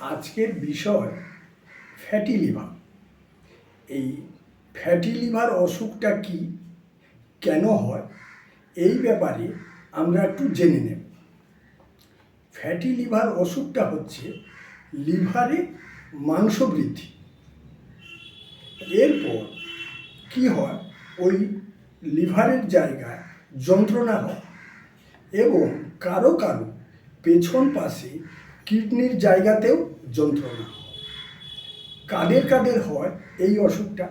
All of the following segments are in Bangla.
আজকের বিষয় ফ্যাটি লিভার এই ফ্যাটি লিভার অসুখটা কি, কেন হয়, এই ব্যাপারে আমরা একটু জেনে নেব। ফ্যাটি লিভার অসুখটা হচ্ছে লিভারে মাংস বৃদ্ধি। এরপর কি হয়, ওই লিভারের জায়গায় যন্ত্রণা হয় এবং কারও কারও পেছন পাশে কিডনির জায়গাতেও যন্ত্রণা। কাদের কাদের হয় এই অসুখটা?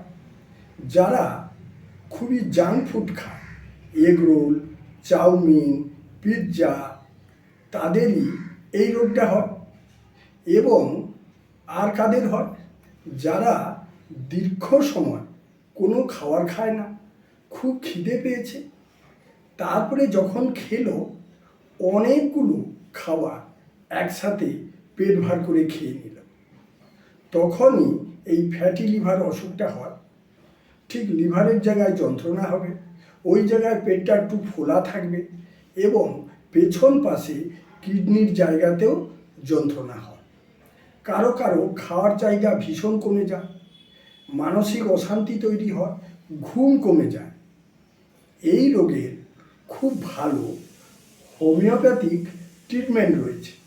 যারা খুবই জাঙ্ক ফুড খায় এগ রোল চাউমিন পিৎজা তাদেরই এই রোগটা হয়। এবং আর কাদের হয়? যারা দীর্ঘ সময় কোনো খাবার খায় না, খুব খিদে পেয়েছে। তারপরে যখন খেলো, অনেকগুলো খাবার একসাথে পেট ভার করে খেয়ে নিলাম। তখনই এই ফ্যাটি লিভার অসুখটা হয়। ঠিক লিভারের জায়গায় যন্ত্রণা হবে, ওই জায়গায় পেটটা একটু ফোলা থাকবে এবং পেছন পাশে কিডনির জায়গাতেও যন্ত্রণা হয়। কারও কারও খাওয়ার জায়গা ভীষণ কমে যায়, মানসিক অশান্তি তৈরি হয়, ঘুম কমে যায়। এই রোগের খুব ভালো হোমিওপ্যাথিক ট্রিটমেন্ট রয়েছে।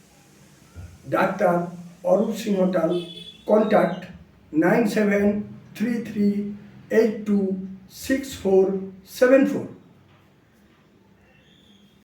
Doctor Arup Singhatal contact nine seven three three eight two six four seven four